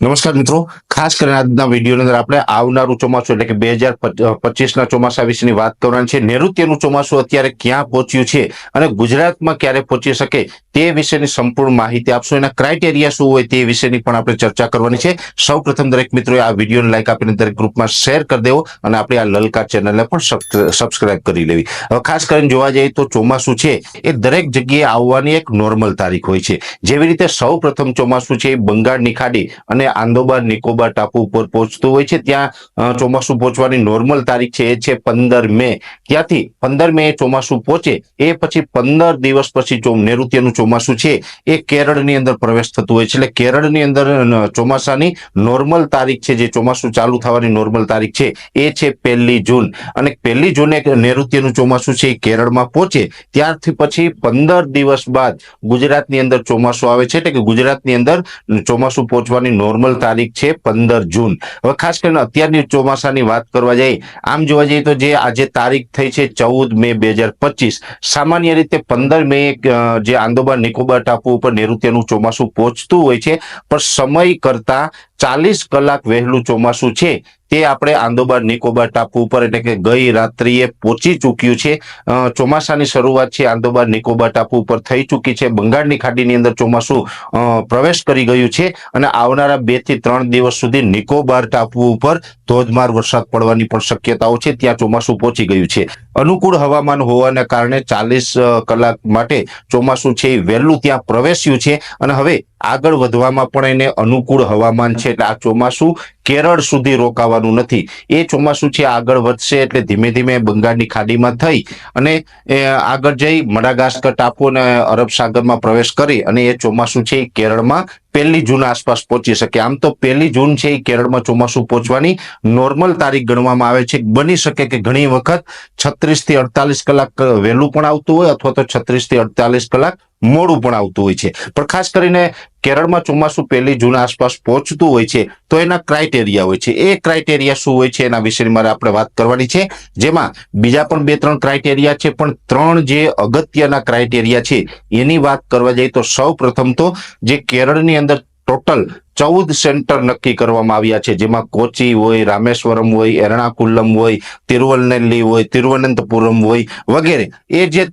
નમસ્કાર મિત્રો. ખાસ કરીને આજના વિડીયોની અંદર આપણે આવનારું ચોમાસું એટલે કે બે હજાર પચીસના ચોમાસા વિશેની વાત કરવાની છે. નૈઋત્યનું ચોમાસું અત્યારે ક્યાં પહોંચ્યું છે અને ગુજરાતમાં ક્યારે પહોંચી શકે તે વિશેની સંપૂર્ણ માહિતી આપશું. એના ક્રાઇટેરિયા શું હોય તે વિશેની પણ આપણે ચર્ચા કરવાની છે. સૌ પ્રથમ દરેક મિત્રોએ આ વિડીયોને લાઈક આપીને દરેક ગ્રુપમાં શેર કરી દેવો અને આપણે આ લલકાર ચેનલને પણ સબસ્ક્રાઇબ કરી લેવી. હવે ખાસ કરીને જોવા જઈએ તો ચોમાસું છે એ દરેક જગ્યાએ આવવાની એક નોર્મલ તારીખ હોય છે. જેવી રીતે સૌ પ્રથમ ચોમાસું છે એ બંગાળની ખાડી અને આંદોબાર, નિકોબાર, ટાપુ ઉપર પહોંચતું હોય છે. ત્યાં ચોમાસું પહોંચવાની નોર્મલ તારીખ છે એ છે પંદર મે. ત્યાંથી પંદર મે ચોમાસું પહોંચે. એ પછી પંદર દિવસ પછી નૈઋત્યનું ચોમાસું છે, એ કેરળની અંદર પ્રવેશ થતું હોય છે. એટલે કેરળની અંદર ચોમાસાની નોર્મલ તારીખ છે, જે ચોમાસું ચાલુ થવાની નોર્મલ તારીખ છે, એ છે પહેલી જૂન. અને પહેલી જૂને નૈઋત્યનું ચોમાસું છે એ કેરળમાં પહોંચે. ત્યારથી પછી પંદર દિવસ બાદ ગુજરાતની અંદર ચોમાસું આવે છે. એટલે કે ગુજરાતની અંદર ચોમાસું પહોંચવાની નોર્મલ તારીખ છે પંદર જૂન. હવે ખાસ કરીને અત્યારની ચોમાસાની વાત કરવા જઈએ, આમ જોવા જઈએ તો જે આજે તારીખ થઈ છે ચૌદ મે બે હજાર પચીસ, સામાન્ય રીતે પંદર મે જે આંદોબાર નિકોબાર ટાપુ ઉપર નૈઋત્યનું ચોમાસું પહોંચતું હોય છે, પણ સમય કરતા ચાલીસ કલાક વહેલું ચોમાસું છે. તે આપણે આંદોબાર નિકોબાર ટાપુ ઉપર એટલે કે ગઈ રાત્રિએ પહોંચી ચૂક્યું છે. ચોમાસાની શરૂઆત છે આંદોબાર નિકોબાર ટાપુ ઉપર થઈ ચૂકી છે. બંગાળની ખાડીની અંદર ચોમાસું પ્રવેશ કરી ગયું છે અને આવનારા બેથી ત્રણ દિવસ સુધી નિકોબાર ટાપુ ઉપર ધોધમાર વરસાદ પડવાની પણ શક્યતાઓ છે, ત્યાં ચોમાસું પહોંચી ગયું છે. અનુકૂળ હવામાન હોવાને કારણે ચાલીસ કલાક માટે ચોમાસું છે, વહેલું ત્યાં પ્રવેશ્યું છે અને હવે આગળ વધવામાં પણ એને અનુકૂળ હવામાન છે. એટલે આ ચોમાસું કેરળ સુધી રોકાવાનું નથી. એ ચોમાસું છે, આગળ વધશે એટલે ધીમે ધીમે બંગાળની ખાડીમાં થઈ અને આગળ જઈ મડાગાસ્કર ટાપુ અને અરબ સાગરમાં પ્રવેશ કરી અને એ ચોમાસું છે, કેરળમાં પહેલી જૂન આસપાસ પહોંચી શકે. આમ તો પહેલી જૂન છે એ કેરળમાં ચોમાસું પહોંચવાની નોર્મલ તારીખ ગણવામાં આવે છે. બની શકે કે ઘણી વખત છત્રીસથી અડતાલીસ કલાક વહેલું પણ આવતું હોય અથવા તો છત્રીસથી અડતાલીસ કલાક મોડું પણ આવતું હોય છે. પણ ખાસ કરીને કેરળમાં ચોમાસું પહેલી જૂન આસપાસ પહોંચતું હોય છે, તો એના ક્રાઇટેરિયા હોય છે. એ ક્રાઇટેરિયા શું હોય છે એના વિશે મારે આપણે વાત કરવાની છે. જેમાં બીજા પણ બે ત્રણ ક્રાઇટેરિયા છે, પણ ત્રણ જે અગત્યના ક્રાઇટેરિયા છે, એની વાત કરવા જઈએ તો સૌ તો જે કેરળની અંદર ટોટલ ચૌદ સેન્ટર નક્કી કરવામાં આવ્યા છે. જેમાં કોચી હોય, રામેશ્વરમ હોય, એર્ણાકુલમ હોય, તિરુવનેલ્લી હોય, તિરુવનંતપુરમ હોય વગેરે. એ જે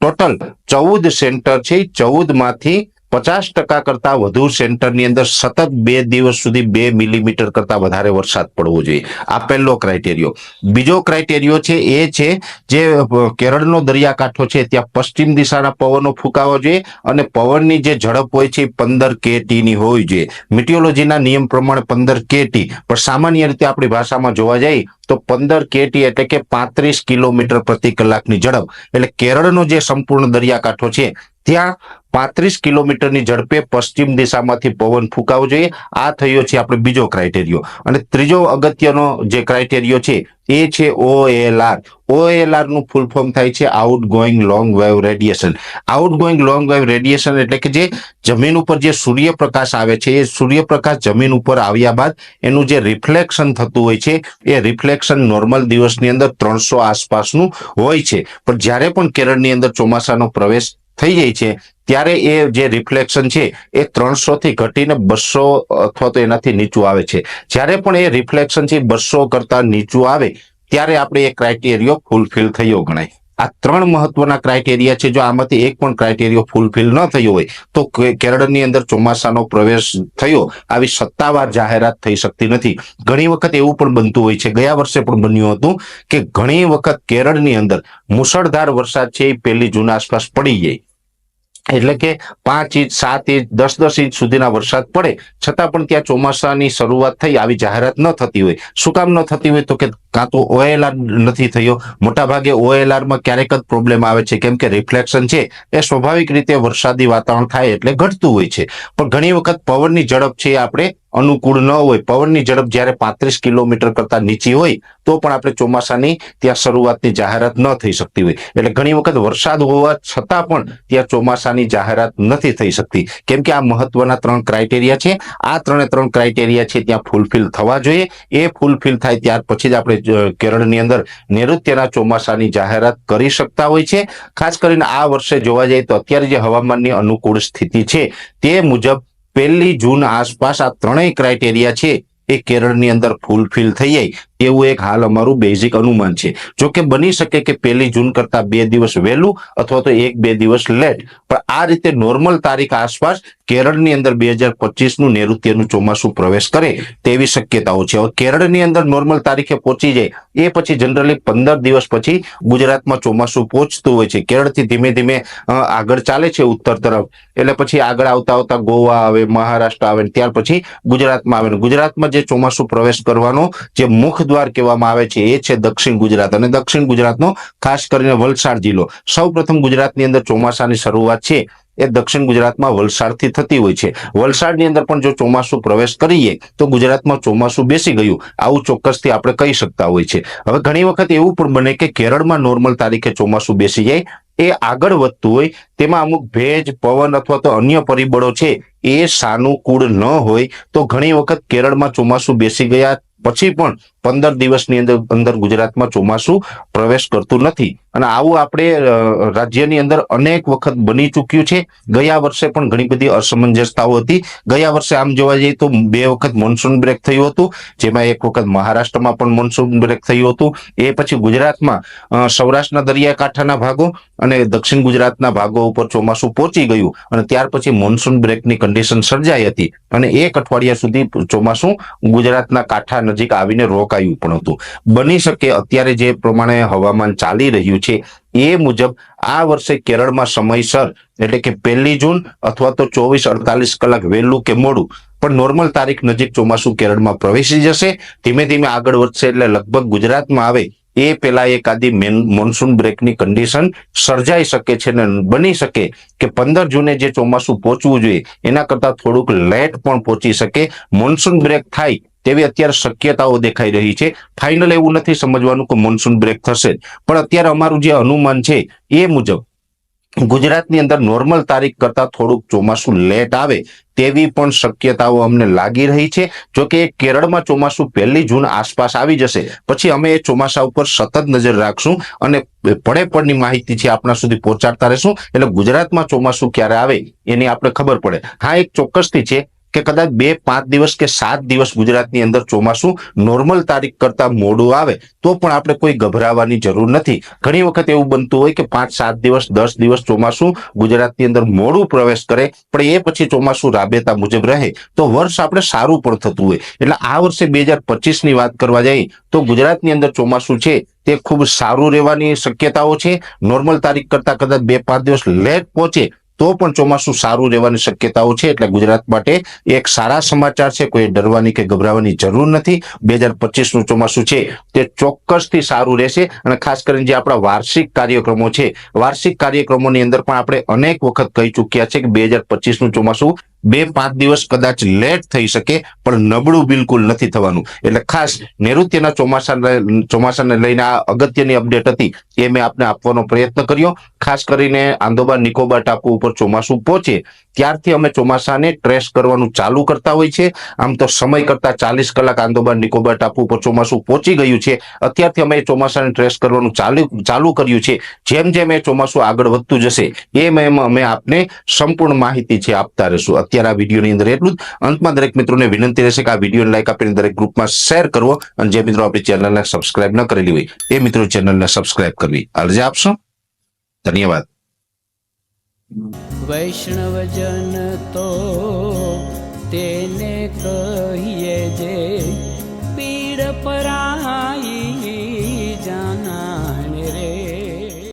ટોટલ ચૌદ સેન્ટર છે, એ ચૌદમાંથી પચાસ ટકા કરતા વધુ સેન્ટરની અંદર સતત બે દિવસ સુધી બે મિલીમીટર કરતા વધારે વરસાદ પડવો જોઈએ. આ પહેલો ક્રાઇટેરિયો. બીજો ક્રાઇટેરિયો છે, એ છે જે કેરળનો દરિયાકાંઠો છે, ત્યાં પશ્ચિમ દિશાના પવનો ફૂંકાવા જોઈએ અને પવનની જે ઝડપ હોય છે એ પંદર કેટીની હોવી જોઈએ મિટિયોલોજીના નિયમ પ્રમાણે પંદર કેટી. પણ સામાન્ય રીતે આપણી ભાષામાં જોવા જઈએ તો પંદર કેટી એટલે કે પાંત્રીસ કિલોમીટર પ્રતિ કલાકની ઝડપ. એટલે કેરળનો જે સંપૂર્ણ દરિયાકાંઠો છે ત્યાં પાંત્રીસ કિલોમીટરની ઝડપે પશ્ચિમ દિશામાંથી પવન ફૂંકાવો જોઈએ. આ થયો છે આપણે બીજો ક્રાઇટેરિયો અને ત્રીજો અગત્યનો જે ક્રાઇટેરિયો છે એ છે ઓએલઆર ઓએલઆરનું ફૂલ ફોર્મ થાય છે outgoing long wave radiation outgoing long wave radiation એટલે કે જે જમીન ઉપર જે સૂર્યપ્રકાશ આવે છે, એ સૂર્યપ્રકાશ જમીન ઉપર આવ્યા બાદ એનું જે રિફ્લેક્શન થતું હોય છે, એ રિફ્લેક્શન નોર્મલ દિવસની અંદર ત્રણસો આસપાસનું હોય છે. પણ જ્યારે પણ કેરળની અંદર ચોમાસાનો પ્રવેશ થઈ જાય છે. ત્યારે એ જે રિફ્લેક્શન છે, એ ત્રણસો થી ઘટીને બસો અથવા તો એનાથી નીચું આવે છે. જ્યારે પણ એ રિફ્લેક્શન છે, બસો કરતા નીચું આવે, ત્યારે આપણે એ ક્રાઇટેરિયો ફૂલફિલ થયો ગણાય. આ ત્રણ મહત્વના ક્રાઇટેરિયા છે. જો આમાંથી એક પણ ક્રાઇટેરિયો ફૂલફિલ ન થયો હોય, તો કેરળની અંદર ચોમાસાનો પ્રવેશ થયો, આવી સત્તાવાર જાહેરાત થઈ શકતી નથી. ઘણી વખત એવું પણ બનતું હોય છે, ગયા વર્ષે પણ બન્યું હતું, કે ઘણી વખત કેરળની અંદર મુસળધાર વરસાદ છે એ પહેલી જૂન આસપાસ પડી જાય. એટલે કે પાંચ ઇંચ, સાત ઇંચ, દસ દસ ઇંચ સુધીના વરસાદ પડે. છતાં પણ ત્યાં ચોમાસાની શરૂઆત થઈ, આવી જાહેરાત ન થતી હોય. શું કામ ન થતી હોય તો કે કાં તો ઓએલઆર નથી થયો. મોટાભાગે ઓએલઆરમાં ક્યારેક જ પ્રોબ્લેમ આવે છે. કેમ કે રિફ્લેક્શન છે એ સ્વાભાવિક રીતે વરસાદી વાતાવરણ થાય એટલે ઘટતું હોય છે. પણ ઘણી વખત પવનની ઝડપ છે આપણે અનુકૂળ ન હોય, પવનની ઝડપ જ્યારે પાંત્રીસ કિલોમીટર કરતા નીચી હોય, તો પણ આપણે ચોમાસાની ત્યાં શરૂઆતની જાહેરાત ન થઈ શકતી હોય. એટલે ઘણી વખત વરસાદ હોવા છતાં પણ ત્યાં ચોમાસાની જાહેરાત નથી થઈ શકતી. કેમ કે આ મહત્વના ત્રણ ક્રાઇટેરિયા છે. આ ત્રણે ત્રણ ક્રાઇટેરિયા છે ત્યાં ફૂલફિલ થવા જોઈએ. એ ફૂલફિલ થાય ત્યાર પછી જ આપણે કેરળની અંદર નૈઋત્યના ચોમાસાની જાહેરાત કરી શકતા હોય છે. ખાસ કરીને આ વર્ષે જોવા જઈએ તો અત્યારે જે હવામાનની અનુકૂળ સ્થિતિ છે, તે મુજબ પહેલી જૂન આસપાસ આ ત્રણેય ક્રાઇટેરિયા છે એ કેરળની અંદર ફૂલફિલ થઈ જાય. એવું એક હાલ અમારું બેઝિક અનુમાન છે. જો કે બની શકે કે પહેલી જૂન કરતા બે દિવસ વહેલું અથવા તો એક બે દિવસ લેટ પણ આ રીતે નોર્મલ તારીખ આસપાસ કેરળની અંદર બે હજાર પચીસનું નૈઋત્યનું ચોમાસું પ્રવેશ કરે તેવી શક્યતાઓ છે. હવે કેરળની અંદર નોર્મલ તારીખે પહોંચી જાય, એ પછી જનરલી પંદર દિવસ પછી ગુજરાતમાં ચોમાસું પહોંચતું હોય છે. કેરળથી ધીમે ધીમે આગળ ચાલે છે ઉત્તર તરફ. એટલે પછી આગળ આવતા આવતા ગોવા આવે, મહારાષ્ટ્ર આવે ત્યાર પછી ગુજરાતમાં આવે. ગુજરાતમાં જે ચોમાસું પ્રવેશ કરવાનો જે મુખ દ્વાર કહેવામાં આવે છે, એ છે દક્ષિણ ગુજરાત. અને દક્ષિણ ગુજરાતનો ખાસ કરીને વલસાડ જિલ્લો. સૌ ગુજરાતની અંદર ચોમાસાની શરૂઆત છે, એ દક્ષિણ ગુજરાતમાં વલસાડથી થતી હોય છે. વલસાડની અંદર પણ જો ચોમાસું પ્રવેશ કરીએ, તો ગુજરાતમાં ચોમાસું બેસી ગયું. આવું ચોક્કસથી આપણે કહી શકતા હોય છે. હવે ઘણી વખત એવું પણ બને કે કેરળમાં નોર્મલ તારીખે ચોમાસું બેસી જાય, એ આગળ વધતું હોય, તેમાં અમુક ભેજ, પવન અથવા તો અન્ય પરિબળો છે, એ સાનુકૂળ ન હોય, તો ઘણી વખત કેરળમાં ચોમાસું બેસી ગયા પછી પણ પંદર દિવસની અંદર અંદર ગુજરાતમાં ચોમાસું પ્રવેશ કરતું નથી. અને આવું આપણે રાજ્યની અંદર અનેક વખત બની ચૂક્યું છે. ગયા વર્ષે પણ ઘણી બધી અસમંજસતાઓ હતી. ગયા વર્ષે આમ જોવા જઈએ તો બે વખત મોન્સૂન બ્રેક થયું હતું. જેમાં એક વખત મહારાષ્ટ્રમાં પણ મોન્સૂન બ્રેક થયું હતું. એ પછી ગુજરાતમાં સૌરાષ્ટ્રના દરિયાકાંઠાના ભાગો અને દક્ષિણ ગુજરાતના ભાગો ઉપર ચોમાસું પહોંચી ગયું. અને ત્યાર પછી મોન્સૂન બ્રેકની કન્ડિશન સર્જાઈ હતી. અને એક અઠવાડિયા સુધી ચોમાસું ગુજરાતના કાંઠા નજીક આવીને રોકાયું પણ હતું. બની શકે અત્યારે જે પ્રમાણે હવામાન ચાલી રહ્યું છે, એ મુજબ આ વર્ષે કેરળમાં સમયસર એટલે કે પહેલી જૂન અથવા તો ચોવીસ અડતાલીસ કલાક વહેલું કે મોડું, પણ નોર્મલ તારીખ નજીક ચોમાસું કેરળમાં પ્રવેશી જશે. ધીમે ધીમે આગળ વધશે એટલે લગભગ ગુજરાતમાં આવે એ પેલા એકાદી મેન- મોન્સૂન બ્રેકની કન્ડિશન સર્જાઈ શકે છે ને બની શકે કે પંદર જૂને જે ચોમાસું પહોંચવું જોઈએ, એના કરતા થોડુંક લેટ પણ પહોંચી શકે. મોન્સૂન બ્રેક થાય તેવી અત્યારે શક્યતાઓ દેખાઈ રહી છે. ફાઇનલ એવું નથી સમજવાનું કે મોન્સૂન બ્રેક થશે પણ અત્યારે અમારું જે અનુમાન છે એ મુજબ ગુજરાતની અંદર નોર્મલ તારીખ કરતા થોડુંક ચોમાસું લેટ આવે તેવી પણ શક્યતાઓ અમને લાગી રહી છે. જો કે કેરળમાં ચોમાસું પહેલી જૂન આસપાસ આવી જશે. પછી અમે એ ચોમાસા ઉપર સતત નજર રાખશું અને પડે પડની માહિતી છે આપણા સુધી પહોંચાડતા રહેશું. એટલે ગુજરાતમાં ચોમાસું ક્યારે આવે એની આપણે ખબર પડે. હા, એક ચોક્કસથી છે. કે કદાચ બે, પાંચ દિવસ કે સાત દિવસ ગુજરાતની અંદર ચોમાસું નોર્મલ તારીખ કરતા મોડું આવે, તો પણ આપણે કોઈ ગભરાવાની જરૂર નથી. ઘણી વખત એવું બનતું હોય કે પાંચ, સાત દિવસ, દસ દિવસ ચોમાસું ગુજરાતની અંદર મોડું પ્રવેશ કરે, પણ એ પછી ચોમાસું રાબેતા મુજબ રહે, તો વર્ષ આપણે સારું પણ થતું હોય. એટલે આ વર્ષે બે હજારની વાત કરવા જઈએ તો ગુજરાતની અંદર ચોમાસું છે, તે ખૂબ સારું રહેવાની શક્યતાઓ છે. નોર્મલ તારીખ કરતા કદાચ બે, પાંચ દિવસ લેટ પહોંચે તો પણ ચોમાસું સારું રહેવાની શક્યતાઓ છે એટલે ગુજરાત માટે એક સારા સમાચાર છે. કોઈ ડરવાની કે ગભરાવાની જરૂર નથી. બે હજારનું ચોમાસું છે તે ચોક્કસથી સારું રહેશે અને ખાસ કરીને જે આપણા વાર્ષિક કાર્યક્રમો છે, વાર્ષિક કાર્યક્રમોની અંદર પણ આપણે અનેક વખત કહી ચૂક્યા છે કે બે હજારનું ચોમાસું બે પાંચ દિવસ કદાચ લેટ થઈ શકે, પણ નબળું બિલકુલ નથી થવાનું. એટલે ખાસ નૈઋત્યના ચોમાસાને ચોમાસાને લઈને આ અગત્યની અપડેટ હતી એ મેં આપને આપવાનો પ્રયત્ન કર્યો. ખાસ કરીને આંદોબાર નિકોબાર ટાપુ ઉપર ચોમાસું પહોંચે, ત્યારથી અમે ચોમાસાને ટ્રેસ કરવાનું ચાલુ કરતા હોય છે. આમ તો સમય કરતા ચાલીસ કલાક આંદોબાર નિકોબાર ટાપુ ઉપર ચોમાસું પહોંચી ગયું છે. અત્યારથી અમે ચોમાસાને ટ્રેસ કરવાનું ચાલુ ચાલુ કર્યું છે. જેમ જેમ એ ચોમાસું આગળ વધતું જશે, એમ એમ અમે આપને સંપૂર્ણ માહિતી છે આપતા રહીશું. અત્યારે આ વિડીયોની અંદર એટલું જ. અંતમાં દરેક મિત્રોને વિનંતી રહેશે કે આ વિડીયોને લાઈક આપીને દરેક ગ્રુપમાં શેર કરવો. અને જે મિત્રો આપણી ચેનલને સબસ્ક્રાઇબ ન કરેલી હોય, એ મિત્રો ચેનલને સબસ્ક્રાઇબ કરવી. અરજી આપશો. ધન્યવાદ. વૈષ્ણવજન તો તેને કહીએ જે